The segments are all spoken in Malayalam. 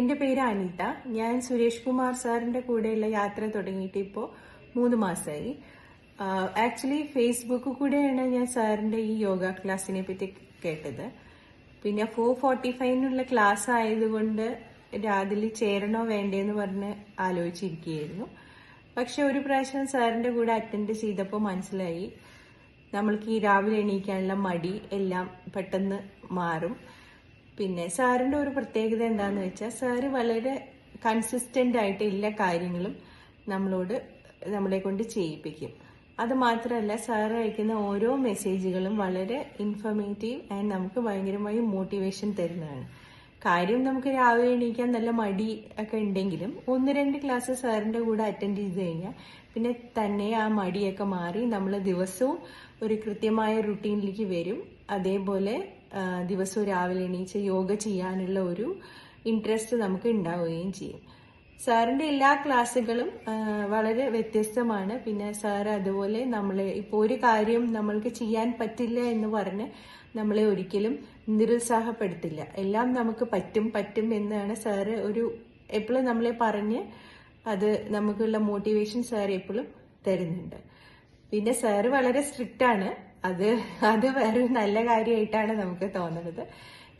എന്റെ പേര് അനിത. ഞാൻ സുരേഷ് കുമാർ സാറിന്റെ കൂടെയുള്ള യാത്ര തുടങ്ങിയിട്ട് ഇപ്പോൾ മൂന്ന് മാസമായി ആക്ച്വലി ഫേസ്ബുക്ക് കൂടെയാണ് ഞാൻ സാറിന്റെ ഈ യോഗ ക്ലാസ്സിനെ പറ്റി കേട്ടത്. പിന്നെ ഫോർ ഫോർട്ടി ഫൈവിനുള്ള ക്ലാസ് ആയതുകൊണ്ട് രാവിലെ ചേരണോ വേണ്ടേന്ന് പറഞ്ഞ് ആലോചിച്ചിരിക്കുകയായിരുന്നു. പക്ഷെ ഒരു പ്രാവശ്യം സാറിന്റെ കൂടെ അറ്റൻഡ് ചെയ്തപ്പോൾ മനസ്സിലായി. നമ്മൾക്ക് ഈ രാവിലെ എണീക്കാനുള്ള മടി എല്ലാം പെട്ടെന്ന് മാറും. പിന്നെ സാറിന്റെ ഒരു പ്രത്യേകത എന്താന്ന് വെച്ചാൽ സാറ് വളരെ കൺസിസ്റ്റന്റ് ആയിട്ട് എല്ലാ കാര്യങ്ങളും നമ്മളോട് നമ്മളെ കൊണ്ട് ചെയ്യിപ്പിക്കും. അത് മാത്രമല്ല സാർ അയക്കുന്ന ഓരോ മെസ്സേജുകളും വളരെ ഇൻഫർമേറ്റീവ് ആൻഡ് നമുക്ക് ഭയങ്കരമായി മോട്ടിവേഷൻ തരുന്നതാണ്. കാര്യം നമുക്ക് രാവിലെ എണീക്കാൻ നല്ല മടി ഒക്കെ ഉണ്ടെങ്കിലും ഒന്ന് രണ്ട് ക്ലാസ് സാറിന്റെ കൂടെ അറ്റൻഡ് ചെയ്ത് കഴിഞ്ഞാൽ പിന്നെ തന്നെ ആ മടിയൊക്കെ മാറി നമ്മൾ ദിവസവും ഒരു കൃത്യമായ റുട്ടീനിലേക്ക് വരും. അതേപോലെ ദിവസവും രാവിലെ എണീച്ച് യോഗ ചെയ്യാനുള്ള ഒരു ഇൻട്രസ്റ്റ് നമുക്ക് ഉണ്ടാവുകയും ചെയ്യും. സാറിന്റെ എല്ലാ ക്ലാസ്സുകളും വളരെ വ്യത്യസ്തമാണ്. പിന്നെ സാർ അതുപോലെ നമ്മളെ ഇപ്പോൾ ഒരു കാര്യം നമ്മൾക്ക് ചെയ്യാൻ പറ്റില്ല എന്ന് പറഞ്ഞ് നമ്മളെ ഒരിക്കലും നിരുത്സാഹപ്പെടുത്തില്ല. എല്ലാം നമുക്ക് പറ്റും പറ്റും എന്നാണ് സാറ് ഒരു എപ്പോഴും നമ്മളെ പറഞ്ഞ് അത് നമുക്കുള്ള മോട്ടിവേഷൻ സാർ എപ്പോഴും തരുന്നുണ്ട്. പിന്നെ സാറ് വളരെ സ്ട്രിക്റ്റ് ആണ് അത് അത് വേറെ നല്ല കാര്യമായിട്ടാണ് നമുക്ക് തോന്നുന്നത്.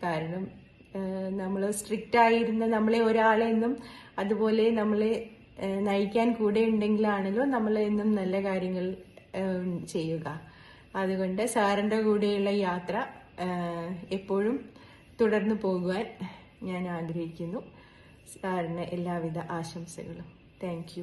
കാരണം നമ്മൾ സ്ട്രിക്റ്റ് ആയിരുന്ന നമ്മളെ ഒരാളെന്നും അതുപോലെ നമ്മളെ നയിക്കാൻ കൂടെ ഉണ്ടെങ്കിലാണല്ലോ നമ്മൾ എന്നും നല്ല കാര്യങ്ങൾ ചെയ്യുക. അതുകൊണ്ട് സാറിന്റെ കൂടെയുള്ള യാത്ര എപ്പോഴും തുടർന്നു പോകുവാൻ ഞാൻ ആഗ്രഹിക്കുന്നു. സാറിന് എല്ലാവിധ ആശംസകളും. താങ്ക്